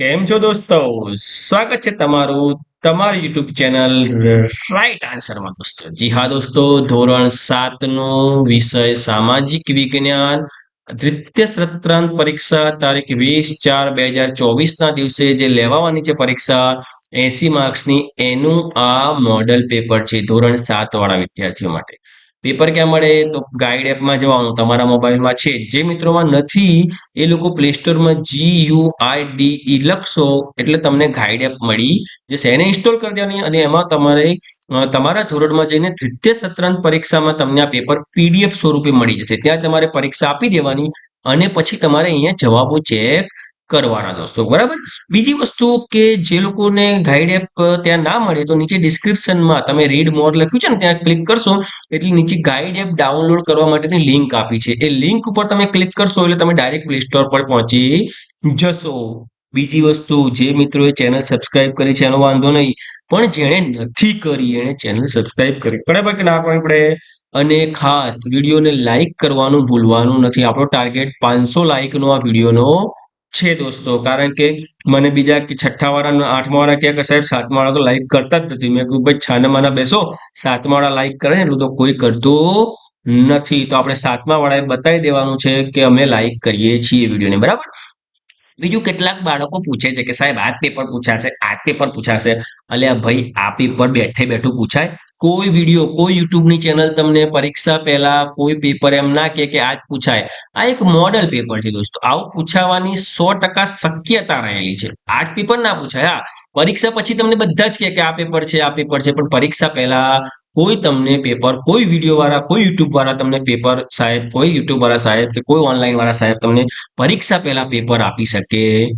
કેમ છો દોસ્તો? સ્વાગત છે તમારું તમારી યુટ્યુબ ચેનલ રાઈટ આન્સરમાં દોસ્તો. જી હા દોસ્તો, ધોરણ સાત નો વિષય સામાજિક વિજ્ઞાન, દ્વિતીય સત્રાંત પરીક્ષા, તારીખ વીસ ચાર બે હજાર ચોવીસ ના દિવસે જે લેવાની છે પરીક્ષા, એસી માર્ક્સની એનું આ મોડલ પેપર છે ધોરણ સાત વાળા વિદ્યાર્થીઓ માટે. પેપર ક્યાં મળે? તો ગાઈડ એપમાં જવાનું, તમારા મોબાઈલમાં છે. જે મિત્રોમાં નથી, એ લોકો પ્લે સ્ટોરમાં G you I D E લખશો, એટલે તમને ગાઈડ એપ મળી જશે. એને ઇન્સ્ટોલ કરી દેવાની અને એમાં તમારે તમારા ધોરણમાં જઈને તૃતીય સત્રાંત પરીક્ષામાં તમને આ પેપર પીડીએફ સ્વરૂપે મળી જશે. ત્યાં તમારે પરીક્ષા આપી દેવાની અને પછી તમારે અહીંયા જવાબો ચેક કરવાના દોસ્તો બરાબર? બીજી વસ્તુ કે જે લોકોને ગાઈડ એપ ત્યાં ના મળે તો નીચે ડિસ્ક્રિપ્શનમાં તમે રીડ મોર લખ્યું છે ને, ત્યાં ક્લિક કરશો, એટલે નીચે ગાઈડ એપ ડાઉનલોડ કરવા માટેની લિંક આપી છે. એ લિંક ઉપર તમે ક્લિક કરશો એટલે તમે ડાયરેક્ટ પ્લે સ્ટોર પર પહોંચી જશો. બીજી વસ્તુ, જે મિત્રોએ ચેનલ સબસ્ક્રાઇબ કરી છે, એનો વાંધો નહીં, પણ જેણે નથી કરી, એણે ચેનલ સબસ્ક્રાઇબ કરી. બરાબર કે ના કરવી પડે અને ખાસ વિડીયોને લાઇક કરવાનું ભૂલવાનું નથી. આપણો ટાર્ગેટ પાંચસો લાઇકનો આ વિડીયોનો છે દોસ્તો, કારણ કે મને બીજા છઠ્ઠા વાળા આઠમા વાળા ક્યાં કે સાહેબ, સાતમા વાળા તો લાઈક કરતા જ નથી. મેં કહ્યું ભાઈ, છાના માના બેસો, સાતમા વાળા લાઈક કરે એટલું તો કોઈ કરતું નથી. તો આપણે સાતમા વાળાએ બતાવી દેવાનું છે કે અમે લાઈક કરીએ છીએ વિડીયોને, બરાબર? બીજું કેટલાક બાળકો પૂછે છે કે સાહેબ, આ પેપર પૂછાશે, આ પેપર પૂછાશે. અલ્યા ભાઈ, આ પેપર બેઠે બેઠું પૂછાય. કોઈ વીડિયો કોઈ યુટ્યુબની ચેનલ તમને પરીક્ષા પહેલા કોઈ પેપર એમ ના કહે કે આ જ પૂછાય. આ એક મોડલ પેપર છે દોસ્તો. આવું પૂછાવાની સો ટકા શક્યતા રહેલી છે. આ પેપર ના પૂછાય, હા. પરીક્ષા પછી તમને બધા જ કે આ પેપર છે, આ પેપર છે. પણ પરીક્ષા પહેલા કોઈ તમને પેપર કોઈ વીડિયો વાળા, કોઈ યુટ્યુબ વાળા તમને પેપર સાહેબ, કોઈ યુટ્યુબ વાળા સાહેબ કે કોઈ ઓનલાઈન વાળા સાહેબ તમને પરીક્ષા પહેલા પેપર આપી શકે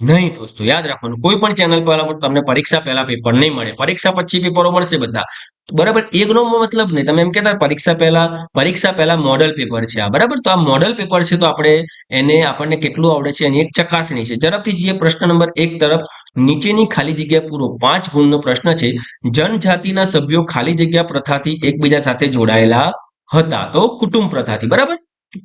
નહીં દોસ્તો. યાદ રાખવાનું, કોઈ પણ ચેનલ પર તમને પરીક્ષા પહેલા પેપર નહીં મળે. પરીક્ષા પછી પેપરો મળશે બધા. બરાબર? એકનો મતલબ નહીં. તમે એમ કહેતા પરીક્ષા પહેલા પરીક્ષા પહેલા મોડલ પેપર છે આ. બરાબર? તો આ મોડલ પેપર છે તો આપણે એને, આપણને કેટલું આવડે છે એની એક ચકાસણી છે. ઝડપથી જઈએ પ્રશ્ન નંબર એક તરફ. નીચેની ખાલી જગ્યા પૂરો. પાંચ ગુણનો પ્રશ્ન છે. જનજાતિના સભ્યો ખાલી જગ્યા પ્રથાથી એકબીજા સાથે જોડાયેલા હતા. તો કુટુંબ પ્રથાથી. બરાબર?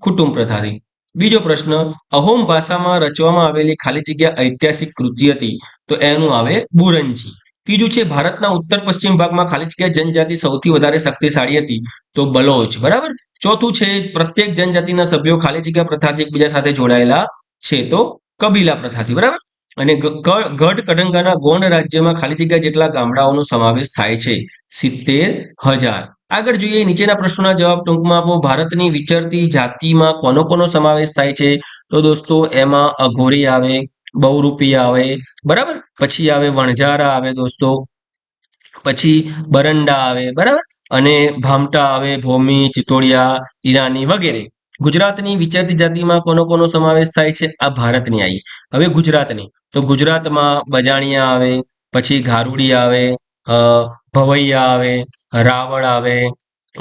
કુટુંબ પ્રથાથી. બીજો પ્રશ્ન. અહોમ ભાષામાં રચવામાં આવેલી ખાલી જગ્યા ઐતિહાસિક કૃતિ હતી. તો એનું આવે બુરંજી. ત્રીજું છે, ભારતના ઉત્તર પશ્ચિમ ભાગમાં ખાલી જગ્યા જનજાતિ સૌથી વધારે શક્તિશાળી હતી, તો બલોચ, બરાબર? ચોથું છે, પ્રત્યેક જનજાતિના સભ્યો ખાલી જગ્યા પ્રથાથી એકબીજા સાથે જોડાયેલા છે, તો કબીલા પ્રથાથી, બરાબર? અને ગઢ કડંગાના ગોંડ રાજ્યમાં ખાલી જગ્યા જેટલા ગામડાઓનો સમાવેશ થાય છે, સિત્તેર હજાર. આગળ જોઈએ, નીચેના પ્રશ્નોના જવાબ ટૂંકમાં આપો. ભારતની વિચરતી જાતિમાં કોનો કોનો સમાવેશ થાય છે? તો દોસ્તો, એમાં અઘોરી આવે બહુરૂપી આવે. બરાબર? પછી આવે વણઝારા આવે દોસ્તો. પછી બરંડા આવે, બરાબર? અને ભામટા આવે, ભૂમિ ચિતોડિયા ઈરાની વગેરે. ગુજરાતની વિચરતી જાતિમાં કોનો કોનો સમાવેશ થાય છે? આ ભારતની આવી હવે ગુજરાતની. તો ગુજરાતમાં બજાણિયા આવે, પછી ઘારુડી આવે ભવૈયા આવે, રાવળ આવે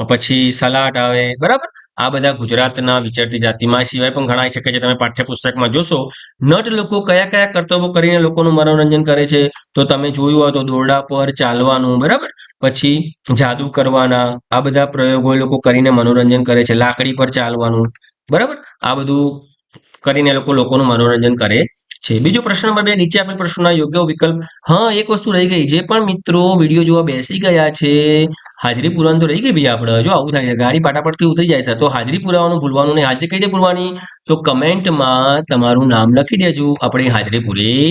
પછી સલાટ આવે, બરાબર? આ બધા ગુજરાતના વિચરતી જાતિમાં સિવાય પણ ઘણા છે તમે પાઠ્યપુસ્તકમાં જોશો, નટ લોકો કયા કયા કર્તવ્યો કરીને લોકોનું મનોરંજન કરે છે? તો તમે જોયું હોય તો દોરડા પર ચાલવાનું, બરાબર? પછી જાદુ કરવાના, આ બધા પ્રયોગો લોકો કરીને મનોરંજન કરે છે, લાકડી પર ચાલવાનું, બરાબર? આ બધું કરીને લોકો લોકોનું મનોરંજન કરે છે. બીજો પ્રશ્ન નંબર બે, નીચે આપેલ પ્રશ્નોના યોગ્ય વિકલ્પ, હા, એક વસ્તુ રહી ગઈ. જે પણ મિત્રો વીડિયો જોવા બેસી ગયા છે હાજરી પુરવાની તો રહી ગઈ ભાઈ આપણે. જો આવું થાય છે ગાડી પાટાપટથી ઉતરી જાય છે, તો હાજરી પુરાવાનું ભૂલવાનું નહીં હાજરી કઈ રીતે પૂરવાની તો કમેન્ટમાં તમારું નામ લખી દેજો. આપણે હાજરી પૂરી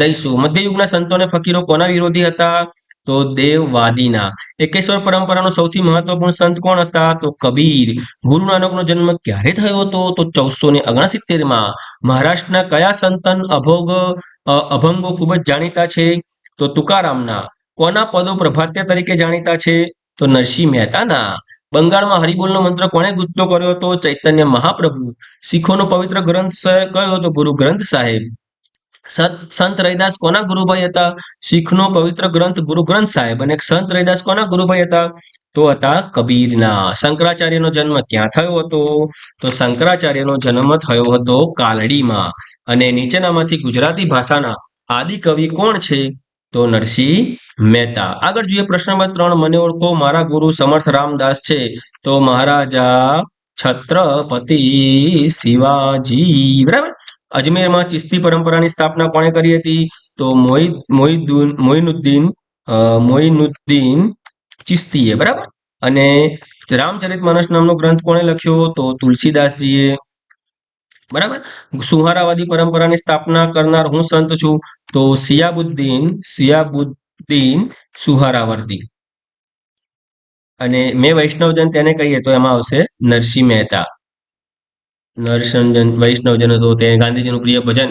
દઈશું. મધ્યયુગના સંતો અને ફકીરો કોના વિરોધી હતા? તો દેવવાદીના. એકેશ્વર પરંપરાનો સૌથી મહત્વપૂર્ણ સંત કોણ હતા? તો કબીર. ગુરુ નાનકનો જન્મ ક્યારે થયો હતો? તો ચૌદસો ને ઓગણસિત્તેરમાં. મહારાષ્ટ્રના કયા સંતન અભોગ અભંગો ખૂબ જ જાણીતા છે? તો તુકારામના. કોના પદો પ્રભાત્ય તરીકે જાણીતા છે? તો નરસિંહ મહેતાના બંગાળમાં હરિબોલનો મંત્ર કોણે ગુજતો કર્યો હતો? ચૈતન્ય મહાપ્રભુ. શીખોનો પવિત્ર ગ્રંથ કયો હતો? ગુરુ ગ્રંથ સાહેબ. સંત રૈદાસ કોના ગુરુભાઈ હતા? શીખનો પવિત્ર ગ્રંથ ગુરુ ગ્રંથ સાહેબ. અને સંત રૈદાસ કોના ગુરુભાઈ હતા? તો હતા કબીરના. શંકરાચાર્યનો જન્મ ક્યાં થયો હતો? તો શંકરાચાર્યનો જન્મ થયો હતો કાલડીમાં. અને નીચેનામાંથી ગુજરાતી ભાષાના આદિ કવિ કોણ છે? તો નરસિંહ મહેતા. આગળ જોઈએ પ્રશ્ન નંબર ત્રણ. મને ઓળખો, મારા ગુરુ સમર્થ રામદાસ છે. તો મહારાજા છત્રપતિ શિવાજી. બરાબર? અજમેરમાં ચિસ્તી પરંપરાની સ્થાપના કોણે કરી હતી? તો મોહિદ મોહિદુન મોઇનુદ્દીન મોઇનુદ્દીન ચિસ્તીએ. બરાબર? અને રામચરિત માનસ નામનો ગ્રંથ કોણે લખ્યો? તો તુલસીદાસજીએ. બરાબર? સુહારાવાદી પરંપરાની સ્થાપના કરનાર હું સંત છું, તો સિયાબુદ્દીન સિયાબુદ્દીન સુહારાવર્દી. અને મેં વૈષ્ણવજન તેને કહીએ તો એમાં આવશે નરસિંહ મહેતા. નરસિંહજન વૈષ્ણવજન હતો તે, ગાંધીજીનું પ્રિય ભજન.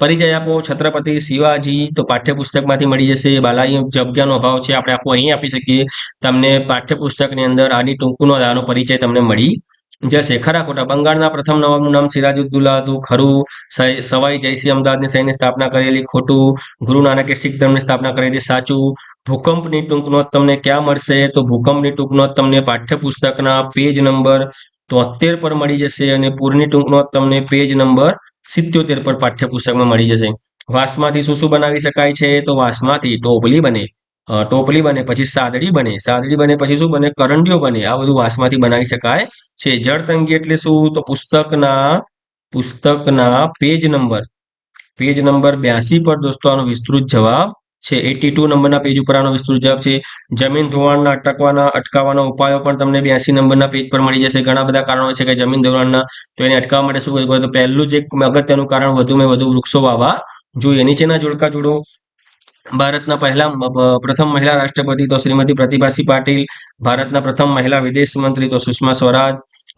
પરિચય આપો, છત્રપતિ શિવાજી, તો પાઠ્યપુસ્તકમાંથી મળી જશે. બાલાજી, જગ્યાનો અભાવ છે, આપણે આખું અહીં આપી શકીએ. તમને પાઠ્યપુસ્તકની અંદર આની ટૂંકનો આનો પરિચય તમને મળી જશે ખરા ખોટા બંગાળના પ્રથમ નવાબનું નામ સિરાજુદ્દુલ્લા હતું. ખરું સવાઈ જયસિંહ અમદાવાદની સૈન્ય સ્થાપના કરેલી. ખોટું ગુરુ નાનકે શીખ ધર્મની સ્થાપના કરેલી. સાચું ભૂકંપની ટૂંક નોંધ તમને ક્યાં મળશે? તો ભૂકંપની ટૂંક નોંધ તમને પાઠ્યપુસ્તકના પેજ નંબર તોતેર પર મળી જશે અને પૂરની ટૂંક નોંધ તમને પેજ નંબર સિત્યોતેર પર પાઠ્યપુસ્તકમાં મળી જશે. વાંસમાંથી શું શું બનાવી શકાય છે? તો વાંસમાંથી ટોપલી બને. ટોપલી બને, પછી સાદડી બને. સાદડી બને, પછી શું બને? કરંડિયો બને. આ બધું વાંસમાંથી બનાવી શકાય છે. જળતંગી એટલે શું? તો પુસ્તકના પુસ્તકના પેજ નંબર પેજ નંબર બ્યાસી પર દોસ્તો આનો વિસ્તૃત જવાબ છે. એટી ટુ નંબરના પેજ ઉપર આનો વિસ્તૃત જવાબ છે. જમીન ધોવાણના, અટકવાના, અટકાવવાના ઉપાયો પણ તમને બ્યાસી નંબરના પેજ પર મળી જશે. ઘણા બધા કારણો છે કે જમીન ધોવાણના, તો એને અટકાવવા માટે શું કરવું તો પહેલું જે અગત્યનું કારણ વધુમાં વધુ વૃક્ષો વાવા જોઈએ. નીચેના જોડકા જોડો. ભારતના પહેલા પ્રથમ મહિલા રાષ્ટ્રપતિ તો શ્રીમતી પ્રતિભાસી પાટીલ, ભારતના પ્રથમ મહિલા વિદેશ મંત્રી તો સુષ્મા સ્વરાજ,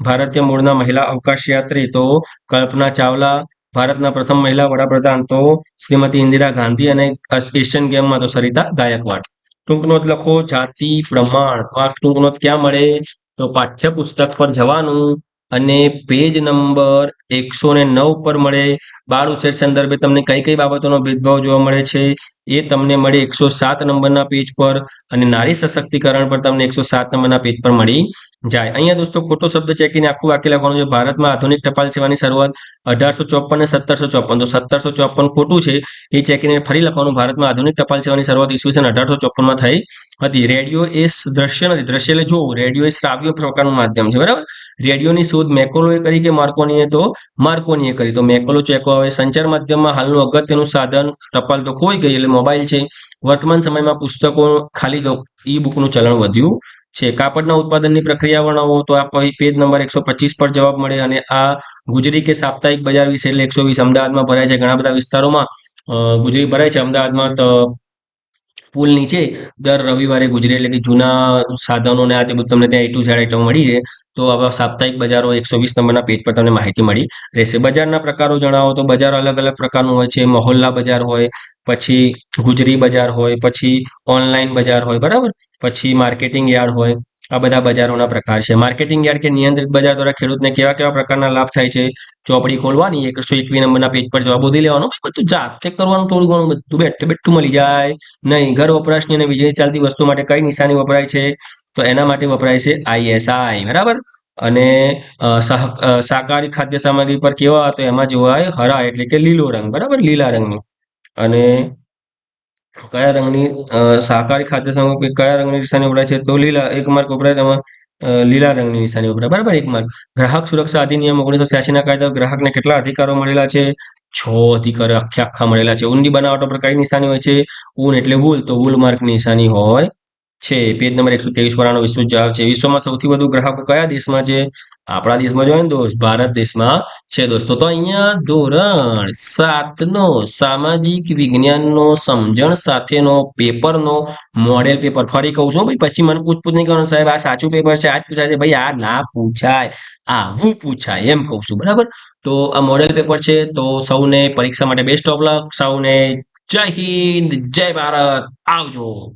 ભારતીય મૂળના મહિલા અવકાશયાત્રી તો કલ્પના ચાવલા, ભારતના પ્રથમ મહિલા વડાપ્રધાન તો શ્રીમતી ઇન્દિરા ગાંધી અને એશિયન ગેમમાં તો સરિતા ગાયકવાડ. ટૂંકનો લખો, જાતિ, પ્રમાણ આ ટૂંક ક્યાં મળે? તો પાઠ્યપુસ્તક પર જવાનું અને પેજ નંબર એકસો ને નવ પર મળે. બાળ ઉછેર સંદર્ભે તમને કઈ કઈ બાબતોનો ભેદભાવ જોવા મળે છે? એ તમને મળે એકસો સાત નંબરના પેજ પર અને નારી સશક્તિકરણ પર તમને એકસો સાત નંબરના પેજ પર મળી જાય. અહીંયા દોસ્તો ખોટો શબ્દ ચેકીને આખું વાક્ય લખવાનું છે, ભારતમાં આધુનિક ટપાલ સેવાની શરૂઆત અઢારસો ચોપન ને સત્તરસો ચોપન. તો સત્તરસો ચોપન ખોટું છે. એ ચેકીને ફરી લખવાનું, ભારતમાં આધુનિક ટપાલ સેવાની શરૂઆત ઈસવીસન અઢારસો ચોપનમાં થઈ હતી. રેડિયો એ દ્રશ્ય નથી. દ્રશ્ય એટલે જોવું. રેડિયો એ શ્રાવ્ય પ્રકારનું માધ્યમ છે. બરાબર? રેડિયોની શોધ મેકોલોએ કરી કે માર્કોનીએ? તો માર્કોનીએ કરી. તો મેકોલો, ચેકો આવે સંચાર માધ્યમમાં હાલનું અગત્યનું સાધન ટપાલ તો ખોઈ ગઈ એટલે મોબાઈલ છે. વર્તમાન સમયમાં પુસ્તકો ખાલી ઈ બુકનું ચલણ વધ્યું છે. કાપડના ઉત્પાદનની પ્રક્રિયા વર્ણવો તો આ પેજ નંબર એકસો પર જવાબ મળે અને આ ગુજરી કે સાપ્તાહિક બજાર વિશે એટલે એકસો અમદાવાદમાં ભરાય છે. ઘણા બધા વિસ્તારોમાં ગુજરી ભરાય છે. અમદાવાદમાં પુલ નીચે દર રવિવારે ગુજરે, એટલે કે જૂના સાધનો ને આ તે બધું તમને ત્યાં એ ટુ ઝેડ આઈટમ મળી રહે, તો આવા સાપ્તાહિક બજારો એકસો વીસ નંબરના પેજ પર તમને માહિતી મળી રહેશે. બજારના પ્રકારો જણાવો તો બજાર અલગ અલગ પ્રકારનું હોય છે, મહોલ્લા બજાર હોય, પછી ગુજરી બજાર હોય, પછી ઓનલાઈન બજાર હોય, બરાબર? પછી માર્કેટિંગ યાર્ડ હોય આ બધા બજારોના પ્રકાર છે. માર્કેટિંગ યાર્ડ કે નિયંત્રિત બજાર દ્વારા ખેડૂતને કેવા કેવા પ્રકારના લાભ થાય છે? ચોપડી ખોલવાની, એકસો એકવી નંબરના પેજ પર જવાબ દઈ લેવાનો. બધું જાતે કરવાનું થોડું ઘણું, બધું બેઠું બેઠું મળી જાય. નહીં, ઘર વપરાશની અને વીજળી ચાલતી વસ્તુ માટે કઈ નિશાની વપરાય છે? તો એના માટે વપરાય છે આઈએસઆઈ બરાબર? અને શાકાહારી ખાદ્ય સામગ્રી પર કેવા, તો એમાં જોવાય હરા એટલે કે લીલો રંગ, બરાબર? લીલા રંગની. અને કયા રંગની શાકાહારી ખાદ્ય સામગ્રી કયા રંગની નિશાની વપરાય છે? તો લીલા, એક માર્ક વપરાય, તેમાં લીલા રંગની નિશાની વપરાય. બરાબર, એક માર્ક. ગ્રાહક સુરક્ષા અધિનિયમ ઓગણીસો છ્યાસીના કાયદા ગ્રાહકને કેટલા અધિકારો મળેલા છે? છ અધિકારો આખે આખા મળેલા છે. ઊનની બનાવટો પર કઈ નિશાની હોય છે? ઊન એટલે વૂલ તો વૂલ માર્કની નિશાની હોય છે પેજ નંબર એકસો ત્રેવીસ પર વિસ્તૃત જવાબ છે. વિશ્વમાં સૌથી વધુ ગ્રાહકો કયા દેશમાં છે? આપણા દેશમાં જોઈએ દોસ્ત, ભારત દેશમાં છે દોસ્તો. તો અહીંયા ધોરણ સાતનો સામાજિક વિજ્ઞાનનો સમજણ સાથેનો પેપરનો મોડેલ પેપર ફરી કહું છું ભાઈ, પછી મને પૂછપૂછ નહીં કરવાનું સાહેબ. આ સાચું પેપર છે? આ જ પૂછાય છે? ભાઈ, આ ના પૂછાય. આવું પૂછાય એમ કહું છું. બરાબર? તો આ મોડેલ પેપર છે. તો સૌને પરીક્ષા માટે બેસ્ટ ઓફ લક સૌને જય હિન્દ, જય ભારત. આવજો.